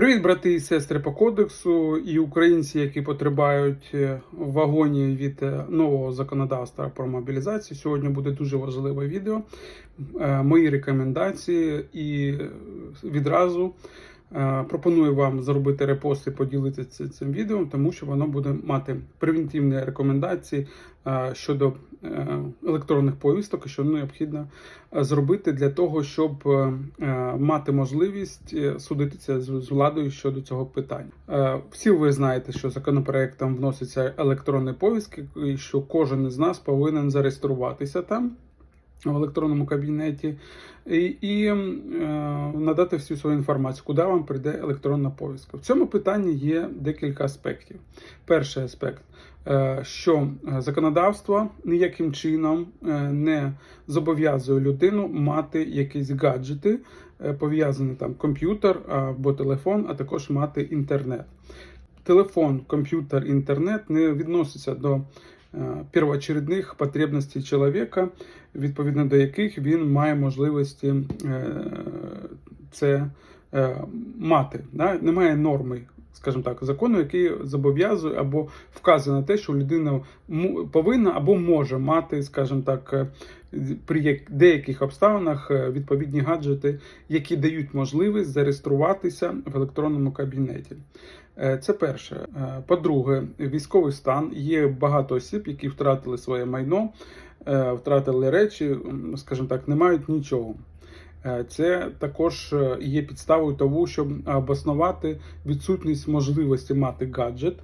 Привіт, брати і сестри по кодексу і українці, які потребують е, вагоні від е, нового законодавства про мобілізацію. Сьогодні буде дуже важливе відео. Е, Мої рекомендації і відразу пропоную вам зробити репост і поділитися цим відео, тому що воно буде мати превентивні рекомендації е, щодо е, електронних повісток, що необхідно е, зробити для того, щоб е, е, мати можливість е, судитися з з владою щодо цього питання. Е, Всі ви знаєте, що законопроектом вносяться електронні повістки, і що кожен із нас повинен зареєструватися там. В електронному кабінеті і, і е, надати всю свою інформацію, куди вам прийде електронна повістка. В цьому питанні є декілька аспектів. Перший аспект, е, що законодавство ніяким чином е, не зобов'язує людину мати якісь гаджети, е, пов'язані там комп'ютер або телефон, а також мати інтернет. Телефон, комп'ютер, інтернет не відносяться до е, первоочередних потребностей чоловіка, відповідно до яких він має можливості е, це е, мати. Немає норми, скажімо так, закону, який зобов'язує або вказує на те, що людина повинна або може мати, скажімо так, е, при деяких обставинах е, відповідні гаджети, які дають можливість зареєструватися в електронному кабінеті. Е, Це перше. По-друге, військовий стан. Є багато осіб, які втратили своє майно, втратили речі, скажімо так, не мають нічого. Е, Це також е, є підставою того, щоб обоснувати відсутність можливості мати гаджет.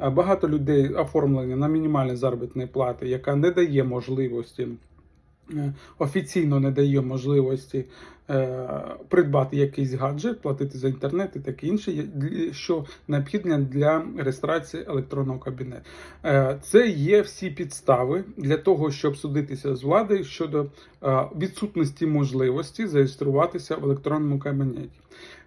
Е, Багато людей оформлені на мінімальні заробітні плати, яка не дає можливості. Офіційно не дає можливості придбати якийсь гаджет, платити за інтернет і таке інше, що необхідне для реєстрації електронного кабінету. Е, Це є всі підстави для того, щоб судитися з владою щодо е, відсутності можливості зареєструватися в електронному кабінеті.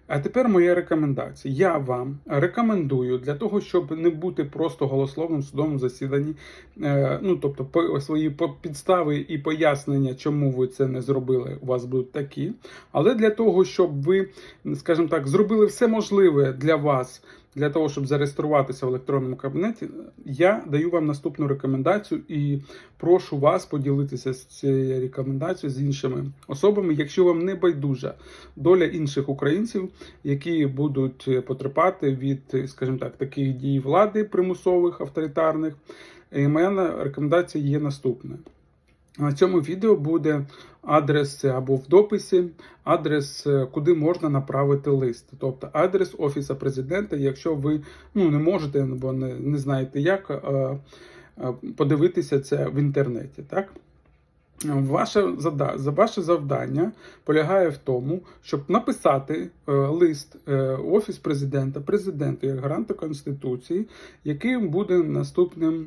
А тепер моя рекомендація. Я вам рекомендую для того, щоб не бути просто голословним в судовому засіданні, е, ну тобто свої підстави і пояснення, чому ви це не зробили, у вас будуть такі. Але для того, щоб ви, скажімо так, зробили все можливе для вас. Для того, щоб зареєструватися в електронному кабінеті, я даю вам наступну рекомендацію і прошу вас поділитися з цією рекомендацією з іншими особами, якщо вам не байдужа доля інших українців, які будуть потерпати від, скажімо так, таких дій влади примусових, авторитарних. І моя рекомендація є наступна. На цьому відео буде адрес або в дописі, адрес, е, куди можна направити лист, тобто адрес Офісу президента, якщо ви ну, не можете або не, не знаєте як е, е, подивитися це в інтернеті. Так? Ваше, ваше завдання полягає в тому, щоб написати лист Офіс президента, президенту як гаранту Конституції, який буде наступним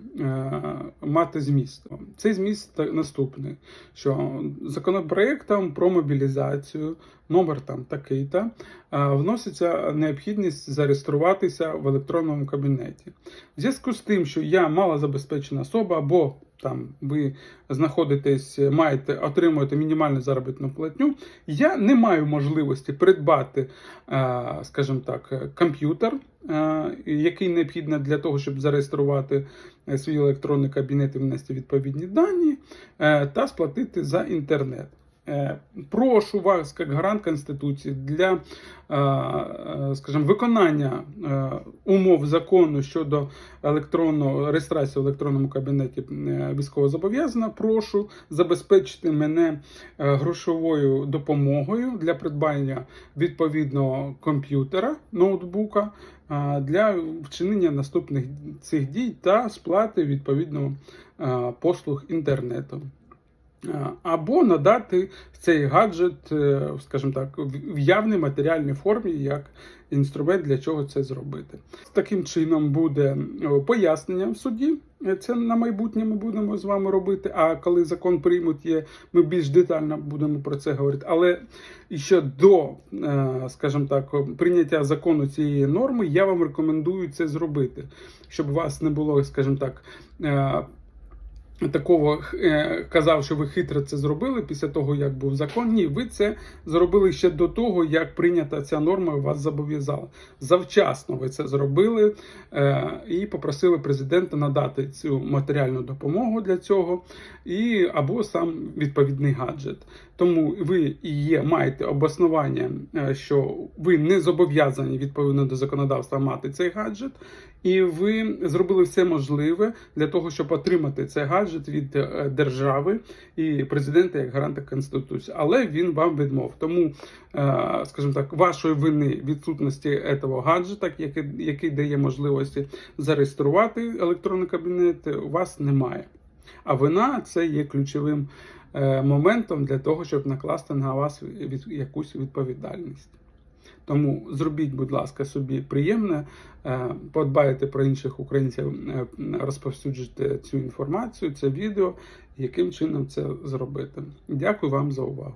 мати зміст. Цей зміст наступний, що законопроектом про мобілізацію, номер там такий-то, е, вноситься необхідність зареєструватися в електронному кабінеті. В зв'язку з тим, що я малозабезпечена особа або там ви знаходитесь, маєте отримуєте мінімальну заробітну платню. Я не маю можливості придбати, е, скажімо так, е, комп'ютер, е, який необхідно для того, щоб зареєструвати е, свій електронний кабінет і внести відповідні дані, е, та сплатити за інтернет. Е, Прошу вас, як гарант Конституції, для е, е, скажімо, виконання умов закону щодо електронного реєстрації в електронному кабінеті військовозобов'язаного, прошу забезпечити мене грошовою допомогою для придбання відповідного комп'ютера, ноутбука для вчинення наступних цих дій та сплати відповідного послуг інтернету. Або надати цей гаджет, е, скажімо так, в явній матеріальній формі як інструмент для чого це зробити. Таким чином буде пояснення в суді. Е, Це на майбутнє ми будемо з вами робити. А коли закон приймуть, є, ми більш детально будемо про це говорити. Але ще до, е, скажімо так, прийняття закону цієї норми, я вам рекомендую це зробити, щоб у вас не було, скажімо так. Такого е, казав, що ви хитро це зробили після того, як був закон. Ні, ви це зробили ще до того, як прийнята ця норма вас зобов'язала. Завчасно ви це зробили е, і попросили президента надати цю матеріальну допомогу для цього, і або сам відповідний гаджет. Тому ви і є, маєте обоснування, е, що ви не зобов'язані відповідно до законодавства мати цей гаджет, і ви зробили все можливе для того, щоб отримати цей гаджет від е, держави і президента як гаранта конституції. Але він вам відмов. Тому, е, скажімо так, вашої вини відсутності цього гаджета, який, який дає можливості зареєструвати електронний кабінет, у вас немає. А вина це є ключовим е, моментом для того, щоб накласти на вас якусь відповідальність. Тому зробіть, будь ласка, собі приємне, е, подбайте про інших українців, е, розповсюджуйте цю інформацію, це відео, яким чином це зробити. Дякую вам за увагу.